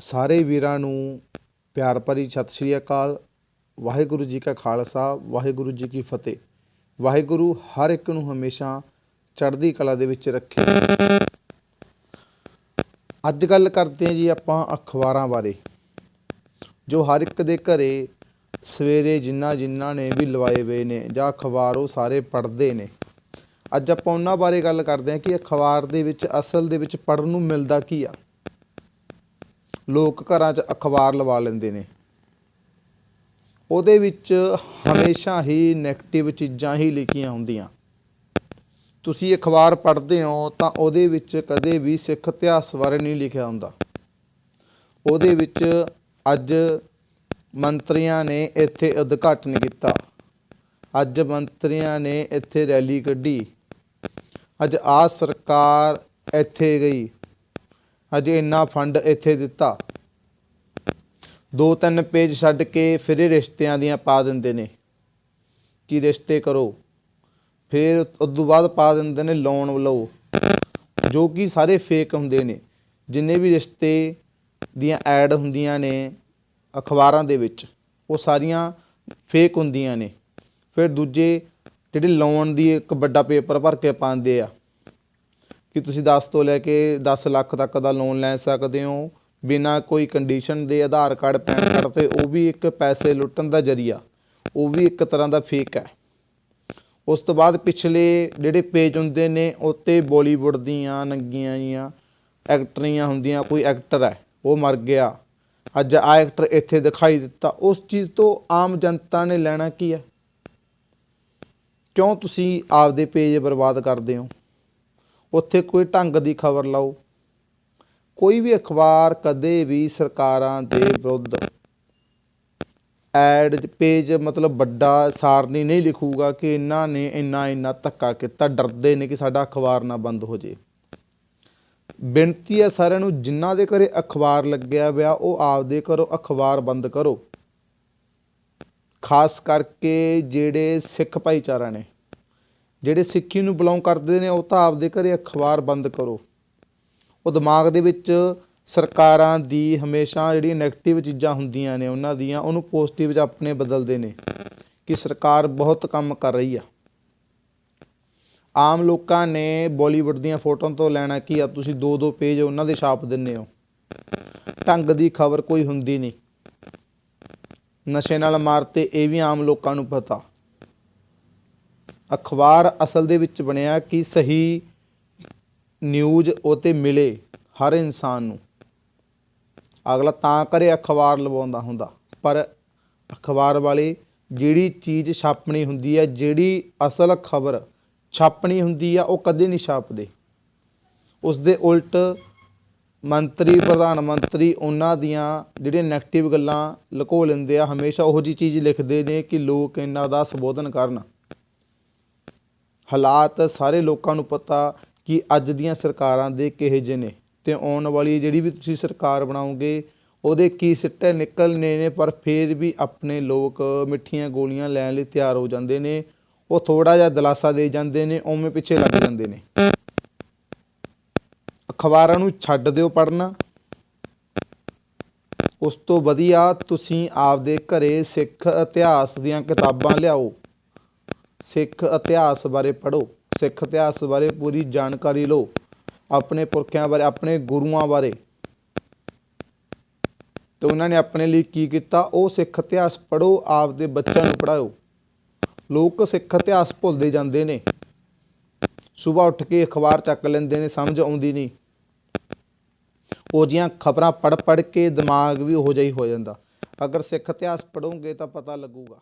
ਸਾਰੇ ਵੀਰਾਂ ਨੂੰ ਪਿਆਰ ਭਰੀ ਸਤਿ ਸ਼੍ਰੀ ਅਕਾਲ। ਵਾਹਿਗੁਰੂ ਜੀ ਕਾ ਖਾਲਸਾ, ਵਾਹਿਗੁਰੂ ਜੀ ਕੀ ਫਤਿਹ। ਵਾਹਿਗੁਰੂ ਹਰ ਇੱਕ ਨੂੰ ਹਮੇਸ਼ਾ ਚੜ੍ਹਦੀ ਕਲਾ ਦੇ ਵਿੱਚ ਰੱਖੇ। ਅੱਜ ਗੱਲ ਕਰਦੇ ਹਾਂ ਜੀ ਆਪਾਂ ਅਖਬਾਰਾਂ ਬਾਰੇ, ਜੋ ਹਰ ਇੱਕ ਦੇ ਘਰੇ ਸਵੇਰੇ ਜਿੰਨਾ ਜਿੰਨਾ ਨੇ ਵੀ ਲਵਾਏ ਹੋਏ ਨੇ, ਜਾਂ ਅਖਬਾਰ ਉਹ ਸਾਰੇ ਪੜ੍ਹਦੇ ਨੇ। ਅੱਜ ਆਪਾਂ ਉਹਨਾਂ ਬਾਰੇ ਗੱਲ ਕਰਦੇ ਹਾਂ ਕਿ ਅਖਬਾਰ ਦੇ ਵਿੱਚ, ਅਸਲ ਦੇ ਵਿੱਚ ਪੜ੍ਹਨ ਨੂੰ ਮਿਲਦਾ ਕੀ ਆ। ਲੋਕ ਘਰਾਂ 'ਚ ਅਖਬਾਰ ਲਵਾ ਲੈਂਦੇ ਨੇ। ਉਹਦੇ ਵਿੱਚ ਹਮੇਸ਼ਾ ਹੀ 네ਗੇਟਿਵ ਚੀਜ਼ਾਂ ਹੀ ਲਿਖੀਆਂ ਹੁੰਦੀਆਂ। ਤੁਸੀਂ ਅਖਬਾਰ ਪੜ੍ਹਦੇ ਹੋ ਤਾਂ ਉਹਦੇ ਵਿੱਚ ਕਦੇ ਵੀ ਸਿੱਖ ਇਤਿਹਾਸ ਬਾਰੇ ਨਹੀਂ ਲਿਖਿਆ ਹੁੰਦਾ। ਉਹਦੇ ਵਿੱਚ ਅੱਜ ਮੰਤਰੀਆਂ ਨੇ ਇੱਥੇ ਉਦਘਾਟਨ ਕੀਤਾ। ਅੱਜ ਮੰਤਰੀਆਂ ਨੇ ਇੱਥੇ ਰੈਲੀ ਕੱਢੀ। ਅੱਜ ਆ ਸਰਕਾਰ ਇੱਥੇ ਗਈ। ਅੱਜ ਇੰਨਾ ਫੰਡ ਇੱਥੇ ਦਿੱਤਾ। ਦੋ ਤਿੰਨ ਪੇਜ ਛੱਡ ਕੇ ਫਿਰ ਰਿਸ਼ਤਿਆਂ ਦੀਆਂ ਪਾ ਦਿੰਦੇ ਨੇ। ਕਿ ਰਿਸ਼ਤੇ ਕਰੋ? ਫਿਰ ਉਸ ਤੋਂ ਬਾਅਦ ਪਾ ਦਿੰਦੇ ਨੇ ਲੋਨ ਲਓ ਜੋ ਕਿ ਸਾਰੇ ਫੇਕ ਹੁੰਦੇ ਨੇ। ਜਿੰਨੇ ਵੀ ਰਿਸ਼ਤੇ ਦੀਆਂ ਐਡ ਹੁੰਦੀਆਂ ਨੇ ਅਖਬਾਰਾਂ ਦੇ ਵਿੱਚ, ਉਹ ਸਾਰੀਆਂ ਫੇਕ ਹੁੰਦੀਆਂ ਨੇ। ਫਿਰ ਦੂਜੇ ਜਿਹੜੇ ਲੋਨ ਦੀ ਇੱਕ ਵੱਡਾ ਪੇਪਰ ਭਰ ਕੇ ਪਾਉਂਦੇ ਆ ਕਿ ਤੁਸੀਂ 10 ਤੋਂ ਲੈ ਕੇ 10 ਲੱਖ ਤੱਕ ਦਾ ਲੋਨ ਲੈ ਸਕਦੇ ਹੋ। ਬਿਨਾਂ ਕੋਈ ਕੰਡੀਸ਼ਨ ਦੇ ਆਧਾਰ ਕਾਰਡ, ਪੈਨ ਕਾਰਡ ਤੇ ਉਹ ਵੀ ਇੱਕ ਪੈਸੇ ਲੁੱਟਣ ਦਾ ਜਰੀਆ। ਉਹ ਵੀ ਇੱਕ ਤਰ੍ਹਾਂ ਦਾ ਫੇਕ ਹੈ। ਉਸ ਤੋਂ ਬਾਅਦ ਪਿਛਲੇ ਜਿਹੜੇ ਪੇਜ ਹੁੰਦੇ ਨੇ ਉੱਤੇ ਬਾਲੀਵੁੱਡ ਦੀਆਂ ਨੰਗੀਆਂ ਜੀਆਂ ਐਕਟਰੀਆਂ ਹੁੰਦੀਆਂ, ਕੋਈ ਐਕਟਰ ਹੈ, ਉਹ ਮਰ ਗਿਆ। ਅੱਜ ਆ ਐਕਟਰ ਇੱਥੇ ਦਿਖਾਈ ਦਿੱਤਾ। ਉਸ ਚੀਜ਼ ਤੋਂ ਆਮ ਜਨਤਾ ਨੇ ਲੈਣਾ ਕੀ ਹੈ? ਕਿਉਂ ਤੁਸੀਂ ਆਪਦੇ ਪੇਜ ਬਰਬਾਦ ਕਰਦੇ ਹੋ? ਉੱਥੇ ਕੋਈ ਢੰਗ ਦੀ ਖਬਰ ਲਾਓ। ਕੋਈ ਵੀ ਅਖਬਾਰ ਕਦੇ ਵੀ ਸਰਕਾਰਾਂ ਦੇ ਵਿਰੁੱਧ ਐਡ ਪੇਜ ਮਤਲਬ ਵੱਡਾ ਸਾਰਨੀ ਨਹੀਂ ਲਿਖੂਗਾ ਕਿ ਇਹਨਾਂ ਨੇ ਇੰਨਾ ਇੰਨਾ ਧੱਕਾ ਕੀਤਾ, ਡਰਦੇ ਨੇ ਕਿ ਸਾਡਾ ਅਖਬਾਰ ਨਾ ਬੰਦ ਹੋ ਜੇ। ਬੇਨਤੀ ਹੈ ਸਾਰਿਆਂ ਨੂੰ, ਜਿਨ੍ਹਾਂ ਦੇ ਘਰੇ ਅਖਬਾਰ ਲੱਗਿਆ ਹੋਇਆ, ਉਹ ਆਪਦੇ ਘਰੋਂ ਅਖਬਾਰ ਬੰਦ ਕਰੋ। ਖਾਸ ਕਰਕੇ ਜਿਹੜੇ ਸਿੱਖ ਭਾਈਚਾਰਾ ਨੇ। ਜਿਹੜੇ ਸਿੱਖੀ ਨੂੰ ਬਿਲੋਂਗ ਕਰਦੇ ਨੇ, ਉਹ ਤਾਂ ਆਪਦੇ ਘਰੇ ਅਖਬਾਰ ਬੰਦ ਕਰੋ। ਉਹ ਦਿਮਾਗ ਦੇ ਵਿੱਚ ਸਰਕਾਰਾਂ ਦੀ ਹਮੇਸ਼ਾ ਜਿਹੜੀਆਂ 네ਗੇਟਿਵ ਚੀਜ਼ਾਂ ਹੁੰਦੀਆਂ ਨੇ, ਉਹਨਾਂ ਦੀਆਂ, ਉਹਨੂੰ ਪੋਜ਼ਿਟਿਵ 'ਚ ਆਪਣੇ ਬਦਲਦੇ ਨੇ ਕਿ ਸਰਕਾਰ ਬਹੁਤ ਕੰਮ ਕਰ ਰਹੀ ਆ। ਆਮ ਲੋਕਾਂ ਨੇ ਬਾਲੀਵੁੱਡ ਦੀਆਂ ਫੋਟੋਆਂ ਤੋਂ ਲੈਣਾ ਕੀ ਆ? ਤੁਸੀਂ ਦੋ ਦੋ ਪੇਜ ਉਹਨਾਂ ਦੇ ਛਾਪ ਦਿੰਨੇ ਹੋ। ਢੰਗ ਦੀ ਖਬਰ ਕੋਈ ਹੁੰਦੀ ਨਹੀਂ। ਨਸ਼ੇ ਨਾਲ ਮਾਰਤੇ, ਇਹ ਵੀ ਆਮ ਲੋਕਾਂ ਨੂੰ ਪਤਾ। ਅਖਬਾਰ ਅਸਲ ਦੇ ਵਿੱਚ ਬਣਿਆ ਕਿ ਸਹੀ ਨਿਊਜ਼ ਉਹ 'ਤੇ ਮਿਲੇ ਹਰ ਇਨਸਾਨ ਨੂੰ। ਅਗਲਾ ਤਾਂ ਕਰੇ ਅਖਬਾਰ ਲਵਾਉਂਦਾ ਹੁੰਦਾ, ਪਰ ਅਖਬਾਰ ਵਾਲੇ ਜਿਹੜੀ ਚੀਜ਼ ਛਾਪਣੀ ਹੁੰਦੀ ਹੈ, ਜਿਹੜੀ ਅਸਲ ਖਬਰ ਛਾਪਣੀ ਹੁੰਦੀ ਆ, ਉਹ ਕਦੇ ਨਹੀਂ ਛਾਪਦੇ। ਉਸ ਦੇ ਉਲਟ ਮੰਤਰੀ, ਪ੍ਰਧਾਨ ਮੰਤਰੀ ਉਹਨਾਂ ਦੀਆਂ ਜਿਹੜੀਆਂ 네ਗੇਟਿਵ ਗੱਲਾਂ ਲੁਕੋ ਲੈਂਦੇ ਆ, ਹਮੇਸ਼ਾ ਉਹੋ ਜੀ ਚੀਜ਼ ਲਿਖਦੇ ਨੇ ਕਿ ਲੋਕ ਇਹਨਾਂ ਦਾ ਸੰਬੋਧਨ ਕਰਨ। ਹਾਲਾਤ ਸਾਰੇ ਲੋਕਾਂ ਨੂੰ ਪਤਾ ਕਿ ਅੱਜ ਦੀਆਂ ਸਰਕਾਰਾਂ ਦੇ ਕਿਹੇ ਜਿਹੇ ਨੇ ਤੇ ਆਉਣ ਵਾਲੀ ਜਿਹੜੀ ਵੀ ਤੁਸੀਂ ਸਰਕਾਰ ਬਣਾਓਗੇ, ਉਹਦੇ ਕੀ ਸਿੱਟੇ ਨਿਕਲਨੇ ਨੇ, ਪਰ ਫਿਰ ਵੀ ਆਪਣੇ ਲੋਕ ਮਿੱਠੀਆਂ ਗੋਲੀਆਂ ਲੈਣ ਲਈ ਤਿਆਰ ਹੋ ਜਾਂਦੇ ਨੇ, ਉਹ ਥੋੜਾ ਜਿਹਾ ਦਿਲਾਸਾ ਦੇ ਜਾਂਦੇ ਨੇ, ਉਵੇਂ ਪਿੱਛੇ ਲੱਗ ਜਾਂਦੇ ਨੇ। ਅਖਬਾਰਾਂ ਨੂੰ ਛੱਡ ਦਿਓ ਪੜ੍ਹਨਾ। ਉਸ ਤੋਂ ਵਧੀਆ ਤੁਸੀਂ ਆਪਦੇ ਘਰੇ ਸਿੱਖ ਇਤਿਹਾਸ ਦੀਆਂ ਕਿਤਾਬਾਂ ਲਿਆਓ। ਸਿੱਖ ਇਤਿਹਾਸ ਬਾਰੇ ਪੜ੍ਹੋ। ਸਿੱਖ ਇਤਿਹਾਸ ਬਾਰੇ ਪੂਰੀ ਜਾਣਕਾਰੀ ਲਓ। ਆਪਣੇ ਪੁਰਖਿਆਂ ਬਾਰੇ, ਆਪਣੇ ਗੁਰੂਆਂ ਬਾਰੇ। ਤੇ ਉਹਨਾਂ ਨੇ ਆਪਣੇ ਲਈ ਕੀ ਕੀਤਾ? ਉਹ ਸਿੱਖ ਇਤਿਹਾਸ ਪੜ੍ਹੋ, ਆਪਦੇ ਬੱਚਿਆਂ ਨੂੰ ਪੜ੍ਹਾਓ। ਲੋਕ ਸਿੱਖ ਇਤਿਹਾਸ ਭੁੱਲਦੇ ਜਾਂਦੇ ਨੇ। ਸਵੇਰ ਉੱਠ ਕੇ ਅਖਬਾਰ ਚੱਕ ਲੈਂਦੇ ਨੇ, ਸਮਝ ਆਉਂਦੀ ਨਹੀਂ। ਉਹ ਜੀਆਂ ਖਬਰਾਂ ਪੜ੍ਹ ਪੜ੍ਹ ਕੇ ਦਿਮਾਗ ਵੀ ਉਹ ਜਿਹਾ ਹੀ ਹੋ ਜਾਂਦਾ। ਅਗਰ ਸਿੱਖ ਇਤਿਹਾਸ ਪੜੋਗੇ ਤਾਂ ਪਤਾ ਲੱਗੂਗਾ।